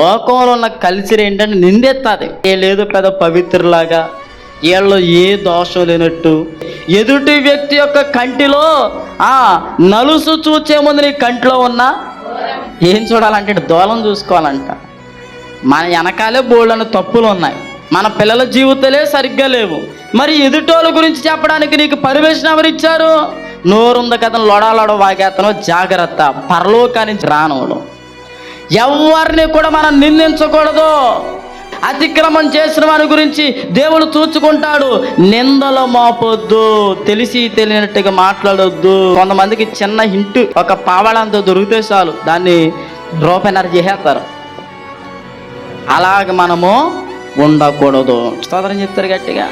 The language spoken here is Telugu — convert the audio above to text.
లోకంలో ఉన్న కల్చర్ ఏంటంటే నిందెత్తాది. ఏ లేదు పెద్ద పవిత్రులాగా వీళ్ళు ఏ దోషం లేనట్టు. ఎదుటి వ్యక్తి యొక్క కంటిలో ఆ నలుసు చూచే ముందు నీ కంటిలో ఉన్న ఏం చూడాలంటే దూలం చూసుకోవాలంట. మన వెనకాలే బోల్డని తప్పులు ఉన్నాయి. మన పిల్లల జీవితాలే సరిగ్గా లేవు. మరి ఎదుటోళ్ళ గురించి చెప్పడానికి నీకు పర్మిషన్ ఎవరు ఇచ్చారు నోరుంది కదా లొడాలొడ వాగేతను జాగ్రత్త. పరలోకానికి రానోడు ఎవరిని కూడా మనం నిందించకూడదు. అతిక్రమం చేసిన వారి గురించి దేవుడు చూచుకుంటాడు. నిందలు మోపొద్దు తెలిసి తెలియనట్టుగా మాట్లాడొద్దు. కొంతమందికి చిన్న హింట్ ఒక పావడంతో దొరికితే చాలు. దాన్ని రూపెనర్ చేసేస్తారు అలాగ మనము ఉండకూడదు. సోదరం చెప్తారు గట్టిగా.